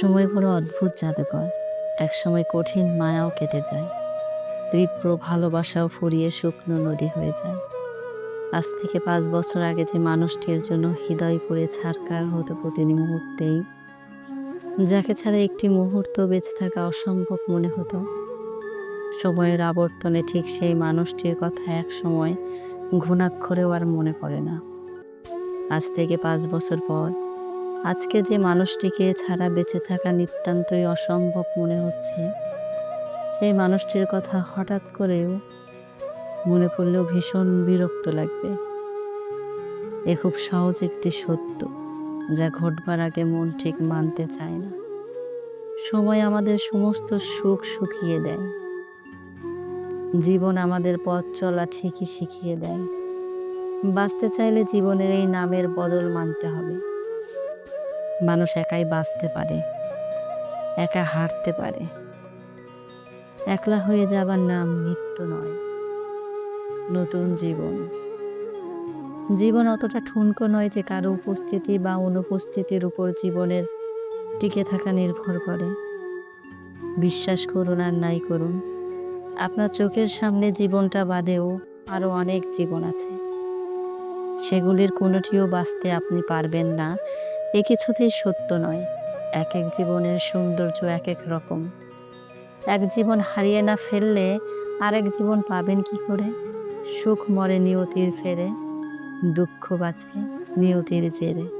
সময় বড় অদ্ভুত জাদুকর, একসময় কঠিন মায়াও কেটে যায়, তীব্র ভালোবাসাও ফুরিয়ে শুকনো নদী হয়ে যায়। আজ থেকে পাঁচ বছর আগে যে মানুষটির জন্য হৃদয় পুড়ে ছাড়কার হতো প্রতিটি মুহূর্তেই, যাকে ছাড়া একটি মুহূর্ত বেঁচে থাকা অসম্ভব মনে হতো। সময়ের আবর্তনে ঠিক সেই মানুষটির কথা এক সময় ঘুণাক্ষরেও আর মনে পড়ে না। আজ থেকে পাঁচ বছর পর আজকে যে মানুষটিকে ছাড়া বেঁচে থাকা নিতান্তই অসম্ভব মনে হচ্ছে। সেই মানুষটির কথা হঠাৎ করেও মনে পড়লেও ভীষণ বিরক্ত লাগবে। এ খুব সহজ একটি সত্য, যা ঘটবার আগে মন ঠিক মানতে চায় না। সময় আমাদের সমস্ত সুখ শুকিয়ে দেয়। জীবন আমাদের পথ চলা ঠিকই শিখিয়ে দেয়। বাঁচতে চাইলে জীবনের এই নামের বদল মানতে হবে। মানুষ একাই বাঁচতে পারে, একা হারতে পারে। একলা হয়ে যাবার নাম মৃত্যু নয়, নতুন জীবন। জীবন অতটা ঠুনকো নয় যে কারও উপস্থিতি বা অনুপস্থিতির উপর জীবনের টিকে থাকা নির্ভর করে। বিশ্বাস করুন আর নাই করুন, আপনার চোখের সামনে জীবনটা বাদেও আরও অনেক জীবন আছে। সেগুলির কোনোটিও বাঁচতে আপনি পারবেন না এ কিছুতেই সত্য নয়। এক এক জীবনের সৌন্দর্য এক এক রকম। এক জীবন হারিয়ে না ফেললে আরেক জীবন পাবেন কি করে? সুখ মরে নিয়তির ফেরে, দুঃখ বাঁচে নিয়তির জেরে।